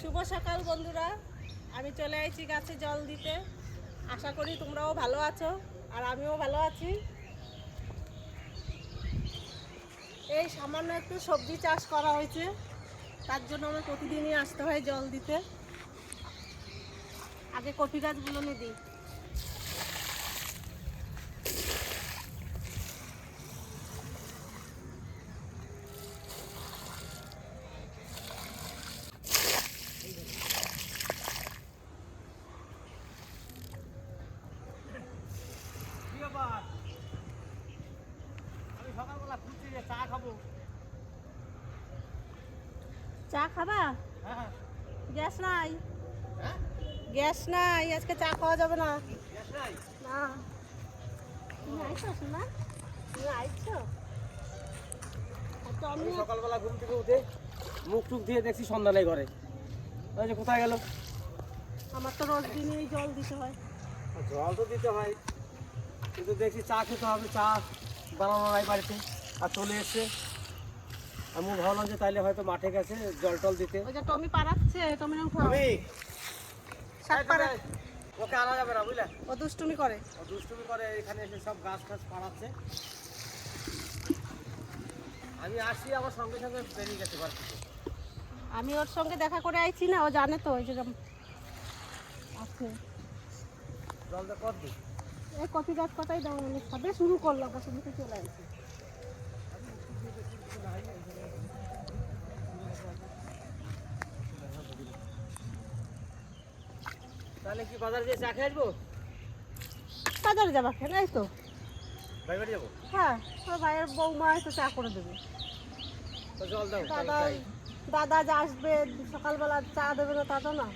শুভ সকাল বন্ধুরা। আমি চলে আসছি গাছে জল দিতে। আশা করি তোমরাও ভালো আছো আর আমিও ভালো আছি। এই সামান্য একটু সবজি চাষ করা হয়েছে। তার জন্য আমার প্রতিদিনই আসতে হয় জল দিতে। আগে কপি গাছগুলো নিয়ে দিই কি ব্যাপার? আমি সকালবেলা খুঁজছি যে চা খাব চা খাবা? হ্যাঁ। গ্যাস নাই। হ্যাঁ? গ্যাস নাই আজকে চা খাওয়া যাবে না। না। তুমি আইছো শোনা তুমি আইছো? আর আমি আমি সকালবেলা ঘুম থেকে উঠে মুখ টুক দিয়ে দেখছি সন্ধ্যা নেই ঘরে। যে কোথায় গেল? আমার তো রোজ দিনই জল দিতে হয়। জল তো দিতে হয়। কিন্তু দেখছি চা খেতে হবে চা বানানো নাই বাড়িতে। আর চলে এসছে। আমি ভাবলাম যে তাইলে হয়তো মাঠে গেছে জল টল দিতে। ওই যে টমি পাড়াচ্ছে টমি উঠাও আমি শাক পাড়া। ওকে আনা যাবে না বুঝলে? ও দুষ্টুমি করে। ও দুষ্টুমি করে এখানে এসে সব গাছ টাছ পাড়াচ্ছে। আমি আসছি আমার সঙ্গে সঙ্গে বেরিয়ে গেছে ঘর থেকে। আমি ওর সঙ্গে দেখা করে আইছি না ও জানে তো ওই যে আছে। জল দিয়ে কর দিই এই কপি গাছ কটাই দাও মানে সবে শুরু করলাম শুরুতে চলে আসছে তাহলে কি বাজারে গিয়ে চা খেয়ে আসব? বাজারে যাবা কেন? এই তো। ভাই বাড়ি যাব? হ্যাঁ তোর ভাইয়ের বৌমা তো চা করে দেবে। তো জল দাও দাদা। দাদা যে আসবে সকালবেলা চা দেবে না তা তো না।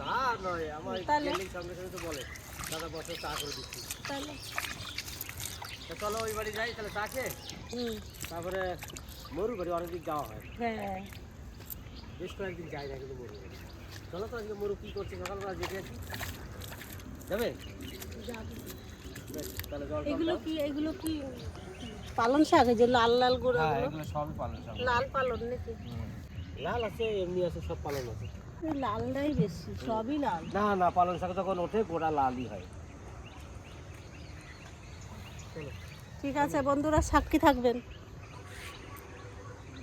তা নয় আমার তো বলে। দাদা বসে চা করে দিচ্ছি। তাহলে? তো চলো ওই বাড়ি যাই তাহলে চা খেয়ে। তারপরে মরু বাড়ি অনেকদিন যাওয়া হয়। হ্যাঁ। বেশ কয়েকদিন যাই না কিন্তু মরু বাড়ি চলো তো আজকে কী করছে সকালবেলা দেখে আসি। যাবে? এগুলো কি এগুলো কি পালন শাক? যে লাল লাল গুঁড়ো হ্যাঁ এগুলো? সবই পালন সব লাল পালন নাকি? লাল আছে এমনি আছে সব পালন আছে। লালটাই বেশি সবই লাল। না না পালন শাক যখন ওঠে গোড়া লালই হয়। ঠিক আছে বন্ধুরা সাক্ষী থাকবেন?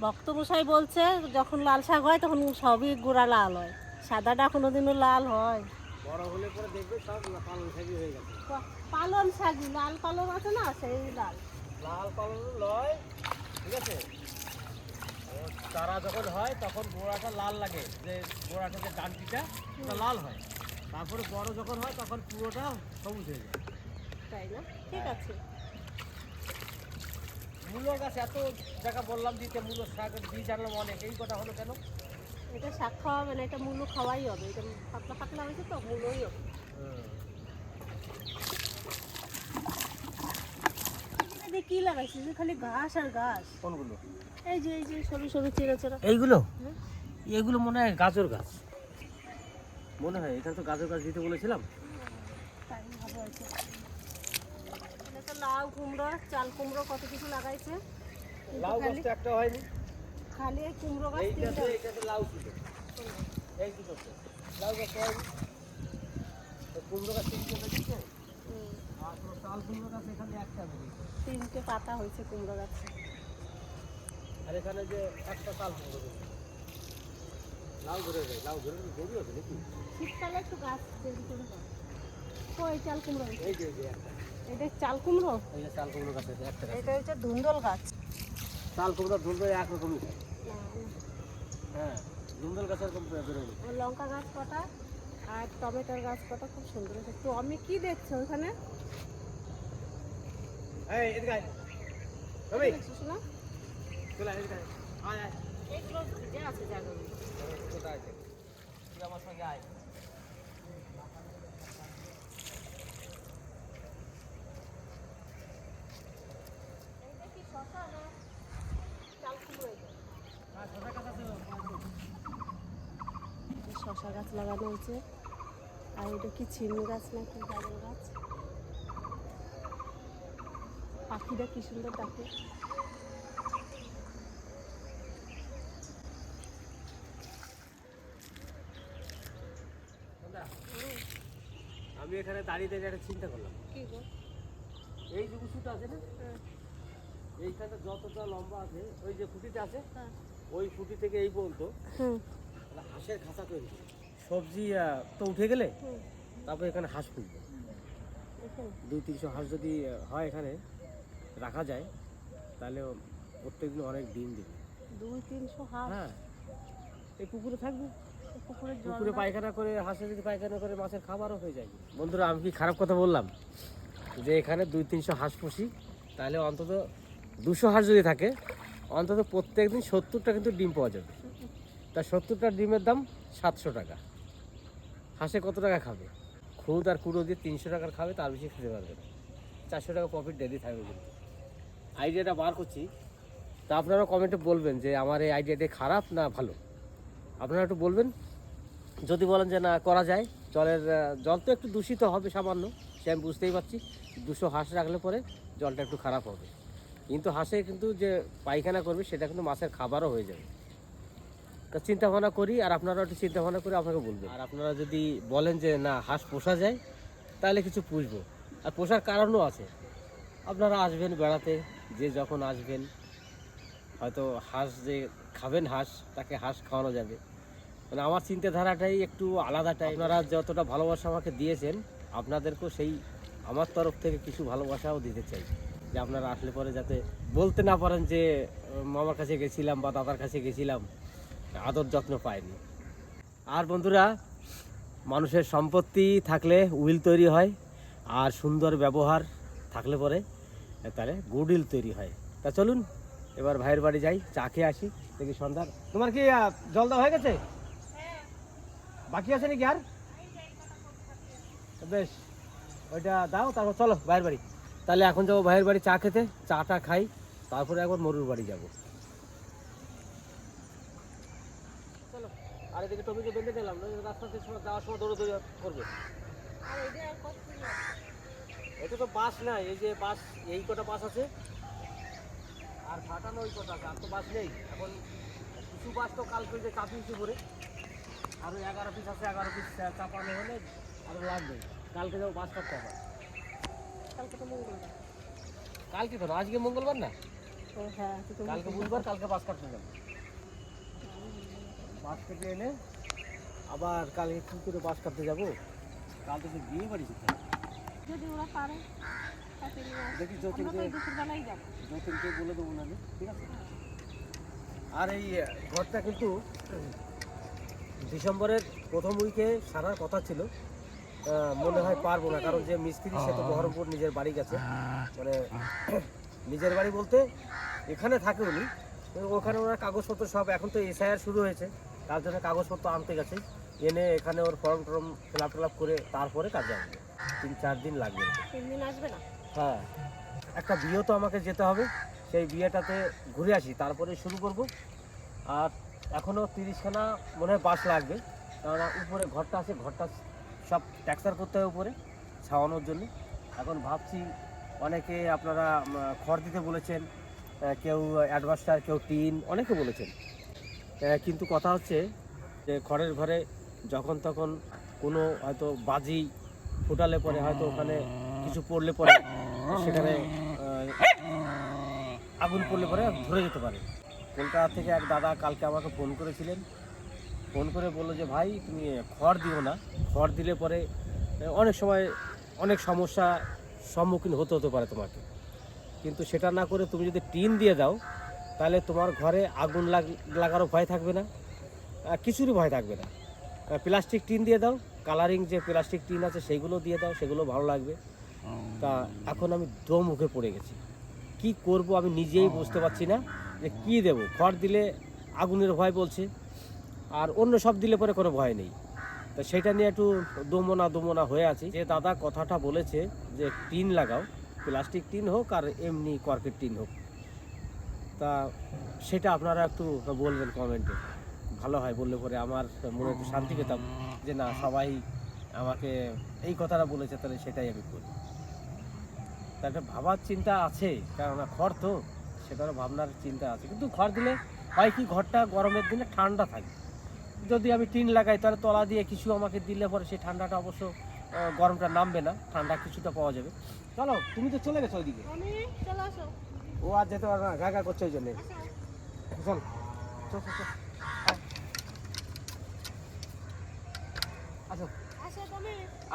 ভক্তমশাই বলছে যখন লাল শাক হয় তখন সবই গোড়া লাল হয়। সাদাটা কোনোদিনও লাল হয়। বড় হলে পরে দেখবে সব পালন শাকই হয়ে গেছে। পালন শাকই লাল পালন আছে না? সেই লাল। লাল পালন লয় ঠিক আছে? চারা যখন হয় তখন গোড়াটা লাল লাগে। যে গোড়াটা যে ডানটিটা ওটা লাল হয়। তারপরে বড় যখন হয় তখন পুরোটা সবুজ হয়ে যায়। তাই না? ঠিক আছে। মূলো গাছ এত জায়গা বললাম দিতে মূলো শাক বীজ আনলাম অনেক। এই কথা হলো কেন? এটা শাক খাওয়া হবে না এটা মূলো খাওয়াই হবে। এটা পাতলা পাতলা হয়েছে তো মূলোই হবে। কি লাগাইছিস? খালি ঘাস আর ঘাস। কোনগুলো? এই যে এই যে সরু সরু চেরা চেরা এইগুলো? এগুলো মনে হয় গাজর গাছ। মনে হয় এখানে তো গাজর গাছ দিতে বলেছিলাম। লাউ কুমড়ো চাল কুমড়ো কত কিছু লাগাইছে। লাউ গাছটা একটা হয়নি। খালি এই কুমড়ো গাছ তিনটা। এইটাতে লাউ ছিল এই দুটোতে লাউ গাছ কুমড়ো গাছ তিনটে দিচ্ছে আর তো চাল কুমড়ো গাছ এখানে একটা বেরিয়েছে তিনটে পাতা হয়েছে কুমড়ো গাছে। আর এখানে যে একটা চাল কুমড়ো লাউ ধরে যায় লাউ ধরে দেরি হবে নাকি? শীতকালে একটু গাছ দেরি করে এই চাল কুমড়ো এই যে একটা। এটা চাল কুমড়ো? এই চাল কুমড়ো গাছ এটা হচ্ছে ধুন্দল গাছ। চাল কুমড়ো ধরবে একরকমই হয় হ্যাঁ ধুন্দল গাছ এরকম ও লঙ্কা গাছ কটা আর টমেটোর গাছ কটা খুব সুন্দর হয়েছে তো আমি কি দেখছ ওখানে আমার সঙ্গে আয় শশা গাছ লাগানো হয়েছে। আর এটা কি চিনি গাছ না কি গাজর গাছ? পাখিটা কি সুন্দর ডাকে আমি এখানে দাঁড়িয়ে দাঁড়িয়ে একটা চিন্তা করলাম। কি গো? এই যে উঁচুটা আছে না? হ্যাঁ। এইখানে যতটা লম্বা আছে ওই যে খুঁটিটা আছে হ্যাঁ। ওই খুঁটি থেকে এই পর্যন্ত হাঁসের খাঁচা তৈরি সবজি তো উঠে গেলে তারপর এখানে হাঁস পুষবো দুই তিনশো হাঁস যদি হয় এখানে রাখা যায় তাহলে প্রত্যেকদিন অনেক ডিম দিবে। দুই তিনশো হাঁস? হ্যাঁ। এই পুকুরে থাকবে। পুকুরে পায়খানা করে হাঁসে যদি পায়খানা করে মাছের খাবারও হয়ে যায়। বন্ধুরা আমি কি খারাপ কথা বললাম? যে এখানে দুই তিনশো হাঁস পুষি তাহলে অন্তত দুশো হাঁস যদি থাকে অন্তত প্রত্যেক দিন সত্তরটা কিন্তু ডিম পাওয়া যাবে। তা সত্তরটা ডিমের দাম সাতশো টাকা। হাঁসে কত টাকা খাবে? খুদ আর কুড়ো দিয়ে তিনশো টাকার খাবে, তার বেশি খেতে পারবে না। চারশো টাকা প্রফিট ডেলি থাকবে কিন্তু। আইডিয়াটা বার করছি। তা আপনারা কমেন্টে বলবেন যে আমার এই আইডিয়াটা খারাপ না ভালো? আপনারা একটু বলবেন। যদি বলেন যে না, করা যায়। জলের জল তো একটু দূষিত হবে সামান্য, সে আমি বুঝতেই পারছি। দুশো হাঁস রাখলে পরে জলটা একটু খারাপ হবে। কিন্তু হাঁসে কিন্তু যে পায়খানা করবে, সেটা কিন্তু মাছের খাবারও হয়ে যাবে। তা চিন্তা ভাবনা করি আর আপনারা একটু চিন্তা ভাবনা করে আপনাকে বলবেন আর আপনারা যদি বলেন যে না, হাঁস পোষা যায়, তাহলে কিছু পুষবো। আর পোষার কারণও আছে। আপনারা আসবেন বেড়াতে, যে যখন আসবেন, হয়তো হাঁস যে খাবেন হাঁস, তাকে হাঁস খাওয়ানো যাবে। মানে আমার চিন্তাধারাটাই একটু আলাদাটাই আপনারা যতটা ভালোবাসা আমাকে দিয়েছেন, আপনাদেরকেও সেই আমার তরফ থেকে কিছু ভালোবাসাও দিতে চাই। যে আপনারা আসলে পরে যাতে বলতে না পারেন যে, মামার কাছে গেছিলাম বা দাদার কাছে গেছিলাম। আদর যত্ন পায়নি। আর বন্ধুরা, মানুষের সম্পত্তি থাকলে উইল তৈরি হয়, আর সুন্দর ব্যবহার থাকলে পরে তাহলে গুডউইল তৈরি হয়। তা চলুন, এবার ভাইয়ের বাড়ি যাই, চা খেয়ে আসি, দেখি সন্ধ্যার। তোমার কি জল দেওয়া হয়ে গেছে? বাকি আছে নাকি আর? বেশ, ওইটা দাও, তারপর চলো ভাইয়ের বাড়ি। তাহলে এখন যাব ভাইয়ের বাড়ি চা খেতে, চাটা খাই, তারপরে একবার মরুর বাড়ি যাব। আর এদিকে টপিকে বেঁধে দিলাম রাস্তাতে যাওয়ার সময় দৌড়ে দৌড়ে করবে। আর এটা তো বাস নাই এই যে বাস এই কটা বাস আছে। আর ফাটানো ওই কটা আছে আর তো বাস নেই। এখন কিছু বাস তো কালকে যে চাপিয়েছে করে আরও এগারো পিস আছে এগারো পিস চাপানো হলে আরও লাগবে। কালকে যাব বাস করতে হবে কালকে তো মঙ্গলবার। কালকে তো না, আজকে মঙ্গলবার না? ও হ্যাঁ কালকে বুধবার কালকে বাস কাটতে যাব। বাস কেটে এনে আবার কালকে কী করে বাস কাটতে যাব। কাল তো বিয়ে বাড়ি যেতে যদি ওরা পারে। দেখি যতীনকে যতীনকে বলে দেবো না ঠিক আছে? আর এই ঘরটা কিন্তু ডিসেম্বরের প্রথম উইকে সারার কথা ছিল। মনে হয় পারব না কারণ যে মিস্ত্রি সে তো বহরমপুর নিজের বাড়ি গেছে। মানে নিজের বাড়ি বলতে এখানে থাকে উনি। ওখানে ওনার কাগজপত্র সব এখন তো এসআইআর শুরু হয়েছে। তার জন্য কাগজপত্র আনতে গেছে। এনে এখানে ওর ফর্ম টর্ম ফিল আপ টেলাপ করে তারপরে কাজে আসবে। তিন চার দিন লাগবে। তিন দিন আসবে না? হ্যাঁ। একটা বিয়ে তো আমাকে যেতে হবে। সেই বিয়েটাতে ঘুরে আসি তারপরে শুরু করব। আর এখনও তিরিশখানা মনে হয় বাস লাগবে। কেননা উপরে ঘরটা আছে ঘরটা সব ট্যাক্সার করতে হবে উপরে ছাওয়ানোর জন্য। এখন ভাবছি অনেকে আপনারা খড় দিতে বলেছেন কেউ অ্যাডভাস্টার কেউ টিন অনেকে বলেছেন। কিন্তু কথা হচ্ছে যে খড়ের ঘরে যখন তখন কোনো হয়তো বাজি ফুটালে পরে, হয়তো ওখানে কিছু পড়লে পরে, সেখানে আগুন পড়লে পরে ধরে যেতে পারে। কলকাতা থেকে এক দাদা কালকে আমাকে ফোন করেছিলেন। ফোন করে বলল যে, ভাই, তুমি খড় দিও না। খড় দিলে পরে অনেক সময় অনেক সমস্যা সম্মুখীন হতে হতে পারে তোমাকে। কিন্তু সেটা না করে তুমি যদি টিন দিয়ে দাও তাহলে তোমার ঘরে আগুন লাগ লাগারও ভয় থাকবে না। কিছুরই ভয় থাকবে না। প্লাস্টিক টিন দিয়ে দাও কালারিং যে প্লাস্টিক টিন আছে সেগুলো দিয়ে দাও সেগুলো ভালো লাগবে। তা এখন আমি দম মুখে পড়ে গেছি। কি করব আমি নিজেই বুঝতে পারছি না যে কি দেব। খড় দিলে আগুনের ভয় বলছে আর অন্য সব দিলে পরে কোনো ভয় নেই। তা সেটা নিয়ে একটু দমনা দমনা হয়ে আছি। যে দাদা কথাটা বলেছে যে টিন লাগাও প্লাস্টিক টিন হোক আর এমনি কর্কেট টিন হোক। তা সেটা আপনারা একটু বলবেন কমেন্টে। ভালো হয় বললে পরে আমার মনে একটু শান্তি পেতাম যে না, সবাই আমাকে এই কথাটা বলেছে, তাহলে সেটাই আমি করি। তা একটা ভাবার চিন্তা আছে, কেননা খড় তো, সেটারও ভাবনার চিন্তা আছে। কিন্তু খড় দিলে হয় কি, ঘরটা গরমের দিনে ঠান্ডা থাকে। যদি আমি টিন লাগাই, তাহলে তলা দিয়ে কিছু আমাকে দিলে পরে সেই ঠান্ডাটা অবশ্য গরমটা নামবে না, ঠান্ডা কিছুটা পাওয়া যাবে। চলো, তুমি তো চলে গেছো ওইদিকে। ও আর যেতে পারবে না গা করছে ওই জন্যে। চল চল আসো।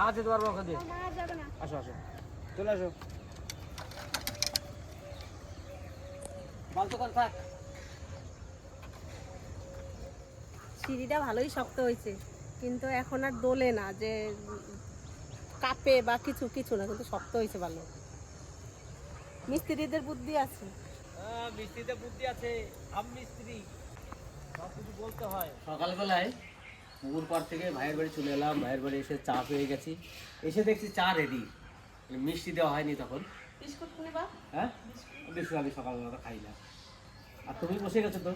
আর যেতে পারব ওখান দিয়ে। আসো আসো। চলে আসো। বালতো থাক সিঁড়িটা ভালোই শক্ত হয়েছে কিন্তু এখন আর দোলে না যে কাপে বা কিছু কিছু না কিন্তু শক্ত হয়েছে ভালো। মিস্ত্রিদের বুদ্ধি আছে। হ্যাঁ, মিস্ত্রিতে বুদ্ধি আছে। আম মিস্ত্রি। সব কিছু বলতে হয়। সকালবেলায় পুকুর পাড় থেকে ভাইয়ের বাড়ি চলে এলাম। ভাইয়ের বাড়ি এসে চা পেয়ে গেছি। এসে দেখছি চা রেডি মিষ্টি দেওয়া হয়নি তখন। বিস্কুট নিবা হ্যাঁ? বেশি আমি সকালবেলা খাই না। আর তুমি বসে গেছো তো?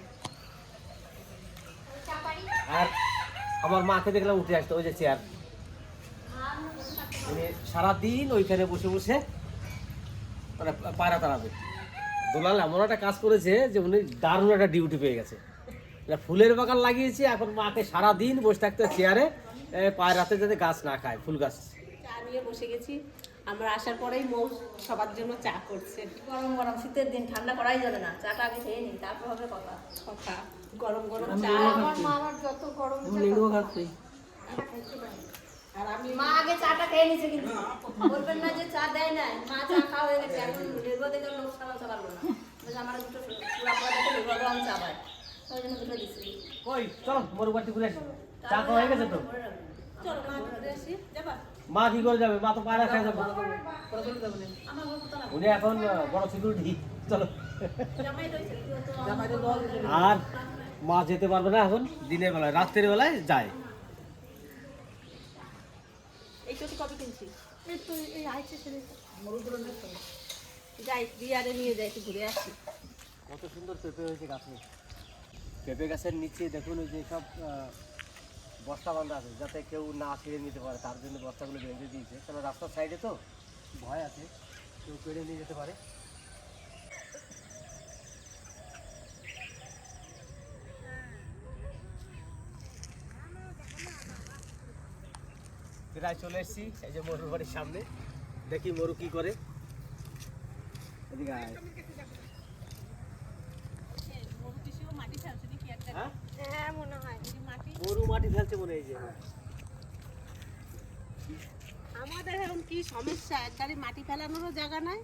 আর আমার মাকে দেখলাম উঠে আসতো। ওই যে চেয়ার উনি সারাদিন ওইখানে বসে বসে মানে পায়রা তাড়াবে। দোলাল এমন একটা কাজ করেছে যে উনি দারুণ একটা ডিউটি পেয়ে গেছে। ফুলের বাগান লাগিয়েছি এখন মাকে সারাদিন বসে থাকতে চেয়ারে পায়রাতে যাতে গাছ না খায় ফুল গাছ। চা নিয়ে বসে গেছি। আমরা আসার পরেই মৌ সবার জন্য চা করছে। গরম গরম শীতের দিন ঠান্ডা করাই যাবে না। চাটা আগে খেয়ে নিন তারপর হবে কথা। কথা। গরম গরম চা আমার মা আমার যত গরম আর আমি মা আগে চাটা খেয়ে নিছে কিন্তু। বলবেন না যে চা দেয় না মা চা খাওয়া হয়ে গেছে এখন নির্ভর দেখে লোক সামালতে পারব না। বলছে আমার দুটো পুরা পুরা দেখে নির্ভর গরম চা পায় ওই জন্য দুটো দিচ্ছি কই চলো মরুবাটি ঘুরে আসি। চা খাওয়া হয়ে গেছে তো? চলো মা ঘুরে আসি। যাবা? মা কি করে যাবে? মা তো পায়রা খাই যাবে। উনি এখন বড় সিকিউরিটি চলো। আর মা যেতে পারবে না এখন? দিনের বেলায় রাত্রের বেলায় যায়। এই চটি কবে কিনছিস। এই আইছে সেদিন। যাই বিয়ারে নিয়ে যাই একটু ঘুরে আসি। কত সুন্দর পেঁপে হয়েছে গাছে পেঁপে গাছের নিচে দেখুন ওই যে সব বস্তা বান্ধা আছে যাতে কেউ না ছিঁড়ে নিতে পারে তার জন্য বস্তাগুলো বেঁধে দিয়েছে। কারণ রাস্তার সাইডে তো ভয় আছে কেউ পেড়ে নিয়ে যেতে পারে। প্রায় চলে এসেছি। এই যে মরুর বাড়ির সামনে। দেখি মরু কি করে। এদিকে মাটি ফেলছে নাকি একটা হ্যাঁ? হ্যাঁ মনে হয় যে মাটি গরু মাটি ফেলছে মনে হয়। এই যে আমাদের এখন কি সমস্যা? এক গাড়ি মাটি ফেলানোরও জায়গা নাই।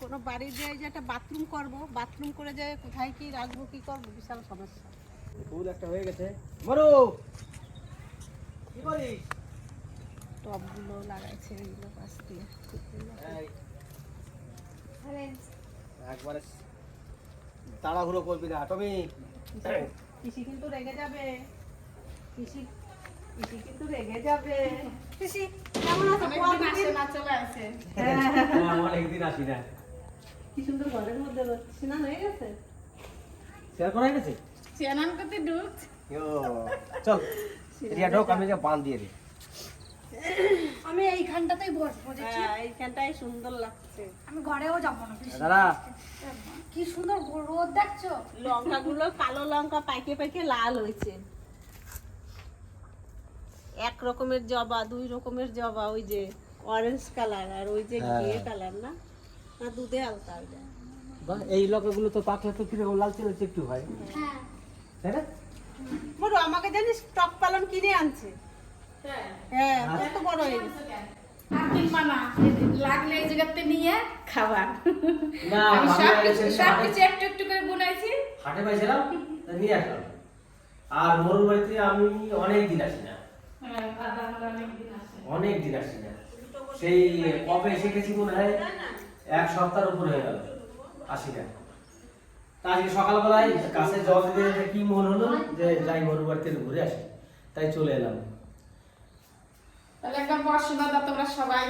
কোনো বাড়ির যে যে একটা বাথরুম করব বাথরুম করে যে কোথায় কি রাখব কি করব বিশাল সমস্যা। ফুল একটা হয়ে গেছে। মরু! কি করিস? টবগুলো লাগাইছে এইগুলো পাশ দিয়ে। একবারে তাড়াহুড়ো করবি না টমি। পিসি কিন্তু রেগে যাবে। পিসি পিসি কিন্তু রেগে যাবে। পিসি কেমন আছো? আসে না চলে আসে। অনেকদিন আসি না। কি সুন্দর ঘরের মধ্যে স্নান হয়ে গেছে? শেয়ার করা গেছে? চেনান করতে ঢুক চল রিয়া ঢোক আমি যে বান দিয়ে দিই। আমি এইখানটাতেই বসবো হ্যাঁ এইখানটাই সুন্দর লাগছে। আমি ঘরেও যাব না দাদা কি সুন্দর রোদ দেখছ? লঙ্কাগুলো কালো লঙ্কা পাইকে পাইকে লাল হয়েছে। এক রকমের জবা দুই রকমের জবা ওই যে অরেঞ্জ কালার আর ওই যে হ্যাঁ। ঘিয়ে কালার না? না দুধে আলতা ওইটা। বাহ, এই লকাগুলো তো পাকলে তো কীরকম লালচে লালচে একটু হয়। হ্যাঁ। তাই না? বড় আমাকে জানিস টক পালন কিনে আনছে? হ্যাঁ কত বড় হয়ে গেছে আর কিনবা না লাগলে এই জায়গাতে নিয়ে খাবার আমি সব কিছু সব হাটে- কিছু একটু একটু করে বুনাইছি। হাটে পাইছিলাম নিয়ে আসলাম। আর মরুর বাড়িতে আমি অনেক দিন আসি না। হ্যাঁ দাদা আমার অনেক দিন আসে। অনেক দিন আসি না। সেই কবে এসে গেছি মনে হয় এক সপ্তাহের উপর হয়ে গেল আসি না। আজকে সকালবেলায় গাছে জল দিতে দিতে কি মন হলো? যে যাই মরুর বাড়িতে ঘুরে আসি তাই চলে এলাম। তাহলে একদম বসো দাদা তোমরা সবাই।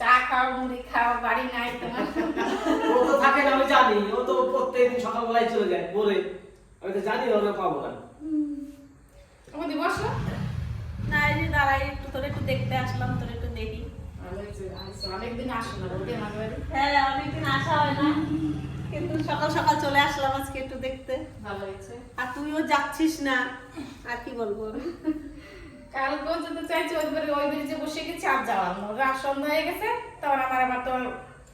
চা খাও মুড়ি খাও বাড়ি নাই তোমার। ও তো থাকে না আমি জানি। ও তো প্রত্যেকদিন সকালবেলায় চলে যায় বলে। আমি তো জানি ওরা পাবো না। আমাদের বসো। না এই যে দাঁড়াই একটু তোর একটু দেখতে আসলাম তোর একটু দেখি। অনেকদিন আসো না হ্যাঁ অনেকদিন আসা হয় না। কিন্তু সকাল সকাল চলে আসলাম আজকে একটু দেখতে। ভালো হয়েছে। আর তুইও যাচ্ছিস না। আর কি বলব আমি? কাল পর্যন্ত চাইছি ওই বাড়ি ওই ব্রিজে বসে গেছি আর যাওয়ার না। রাত সন্ধ্যা হয়ে গেছে তখন আমার আবার তোর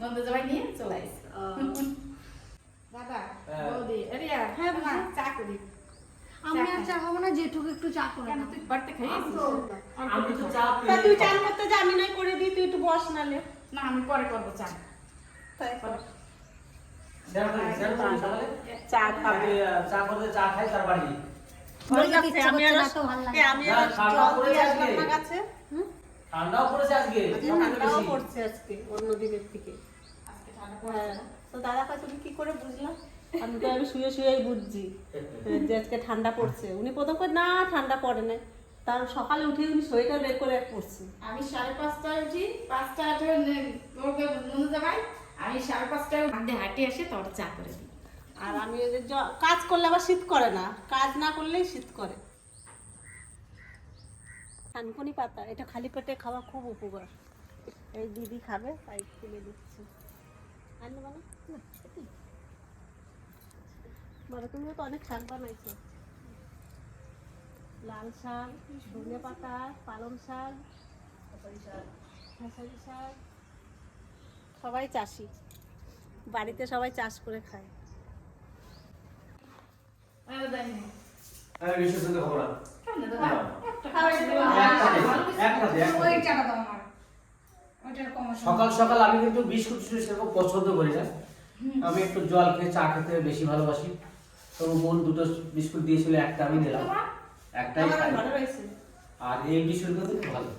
নন্দ জামাই নিয়ে চলে আসছে দাদা হ্যাঁ। বৌদি রিয়া হ্যাঁ চা করি। আমি আর চা খাব না জেঠুকে একটু চা করে কেন তুই বাড়িতে খাইয়েছিস আমি তো চা তুই চান করতে যা আমি নাই করে দিই তুই একটু বস নালে। না আমি পরে করব চা। তাই কর। চা খাবে। চা করতে চা খাই তার বাড়ি। ঠান্ডাও পড়েছে আজকে। আজকে? ঠান্ডাও পড়ছে আজকে অন্য দিকের থেকে। হ্যাঁ তো দাদা কাছে তুমি কি করে বুঝলাম আমি তো আমি শুয়ে শুয়েই বুঝছি যে আজকে ঠান্ডা পড়ছে। উনি প্রথম করে না ঠান্ডা পড়ে না তার সকালে উঠে উনি সোয়েটার বের করে পড়ছে। আমি সাড়ে পাঁচটায় উঠি পাঁচটা আমি সাড়ে পাঁচটায় হাঁটতে হাঁটে এসে তোর চা করে দিই। আর আমি কাজ করলে আবার শীত করে না কাজ না করলেই শীত করে। থানকুনি পাতা এটা খালি পেটে খাওয়া খুব উপকার। এই দিদি খাবে তাই তুলে দিচ্ছি। না, সত্যি? তুমিও তো অনেক শাক বানাইছো। লাল শাক ধনে পাতা পালং শাক শাক। সবাই চাষি। বাড়িতে সবাই চাষ করে খায়। জানি না। খাব দাদা? একটা একটা ওই। দাও আমার। ওইটার কম সকাল সকাল আমি কিন্তু বিস্কুট সেরকম পছন্দ করি না। আমি একটু জল খেয়ে চা খেতে বেশি ভালোবাসি। তো বোন দুটো বিস্কুট দিয়েছিল একটা আমি দিলাম একটাই খাই। আর এই বিস্কুটগুলো তো খুব ভালো।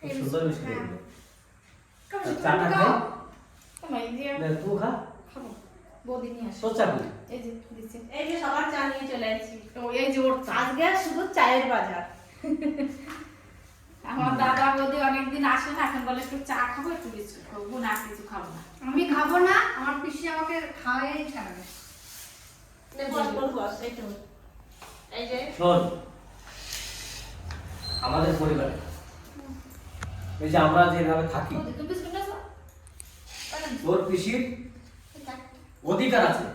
খুব সুন্দর বিস্কুট হ্যাঁ। চাটা খাই। তুই খা। খাব। বৌদি নিয়ে আসো। তোর চা এই যে দিচ্ছে। এই যে সবার চা নিয়ে চলে আসছি। তো এই যে ওর আজকে শুধু চায়ের বাজার। আমার দাদা বৌদি অনেকদিন আসে না এখন বলে একটু চা খাব একটু বিস্কুট খাব। বোন কিছু খাব না। আমি খাব না আমার পিসি আমাকে খাওয়াই ছাড়বে। আমাদের পরিবারে এই যে আমরা যেভাবে থাকি তোর পিসির অধিকার আছে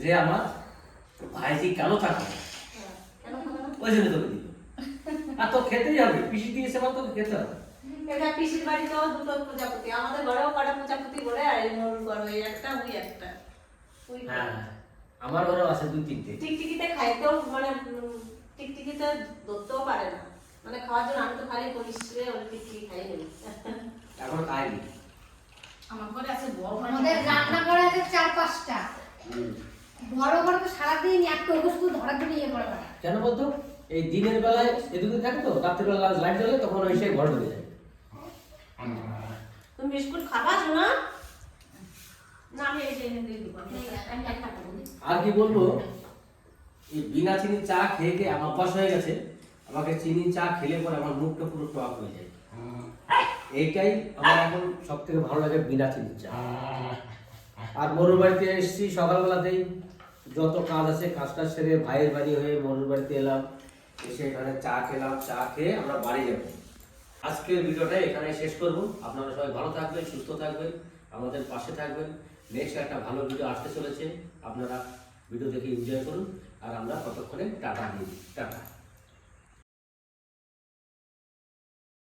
যে আমার ভাইজি কেন কেন ওই জন্য তোকে দিল। আর তো খেতেই হবে পিসি দিয়েছে মানে তোকে খেতে হবে। এটা পিসির বাড়িতেও দুটো প্রজাপতি আমাদের ঘরেও কটা প্রজাপতি করে আর মোর ঘরে একটা ওই একটা। হ্যাঁ আমার ঘরেও আছে দুই তিনটে। টিকটিকিতে খাইতেও মানে টিকটিকিতে ধরতেও পারে না। মানে খাওয়ার জন্য আমি তো খালি করিস রে ওই টিকটিকি খাই এখন খাইনি। আমার ঘরে আছে বড় আমাদের রান্না করা আছে চার পাঁচটা। বড় বড় তো সারাদিন এক তো শুধু ইয়ে করে কেন বলতো? এই দিনের বেলায় এদিকে থাকে তো রাত্রিবেলা লাইট জ্বলে তখন ওই সে ঘর ঢুকে যায়। তুমি বিস্কুট খাবা শোনা না। আর কি বলব? এই বিনা চিনি চা খেয়ে খেয়ে আমার অভ্যাস হয়ে গেছে। আমাকে চিনি চা খেলে পরে আমার মুখটা পুরো টক হয়ে যায়। এইটাই আমার এখন সব থেকে ভালো লাগে বিনা চিনির চা আর মরুর বাড়িতে এসেছি, সকালবেলাতেই যত কাজ আছে, কাজটা সেরে ভাইয়ের বাড়ি হয়ে মরুর বাড়িতে এলাম, এসে এখানে চা খেলাম, চা খেয়ে আমরা বাড়ি যাব। আজকের ভিডিওটা এখানে শেষ করব। আপনারা সবাই ভালো থাকবেন, সুস্থ থাকবেন, আমাদের পাশে থাকবেন। নেক্সট একটা ভালো ভিডিও আসতে চলেছে, আপনারা ভিডিও দেখে এনজয় করুন। আর আমরা ততক্ষণে টাটা দিই। টাটা।